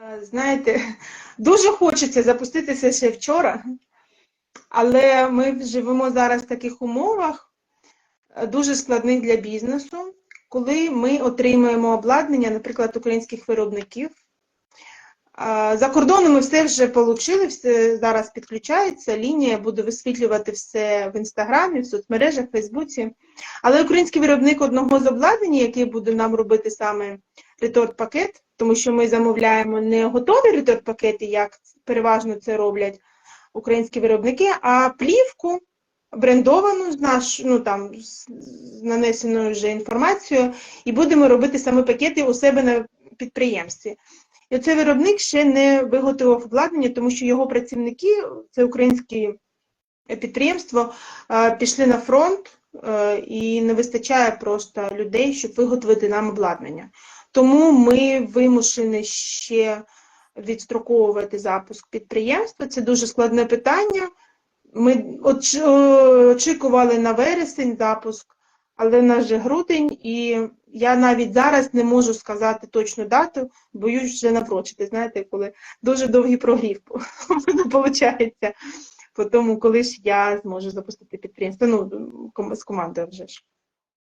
Е, Знаєте, дуже хочеться запустити це ще вчора, але ми живемо зараз в таких умовах, е, дуже складних для бізнесу, коли ми отримуємо обладнання, наприклад, українських виробників. За кордоном ми все вже отримали, все зараз підключається, лінія буде висвітлювати все в інстаграмі, в соцмережах, в Фейсбуці. Але український виробник одного з обладнання, який буде нам робити саме реторт-пакет, тому що ми замовляємо не готові реторт-пакети, як переважно це роблять українські виробники, а плівку брендовану з наш, ну там з з нанесеною вже інформацією, і будемо робити саме пакети у себе на підприємстві. І цей виробник ще не виготовив обладнання, тому що його працівники, це українське підприємство, е, пішли на фронт е, і не вистачає просто людей, щоб виготовити нам обладнання. Тому ми вимушені ще відстроковувати запуск підприємства. Це дуже складне питання. Ми очікували на вересень запуск, але в нас же грудень, і я навіть зараз не можу сказати точну дату, боюсь вже наврочити. Знаєте, коли дуже довгий прогрів виходить. По тому, коли ж я зможу запустити підприємство. Ну, з командою вже ж.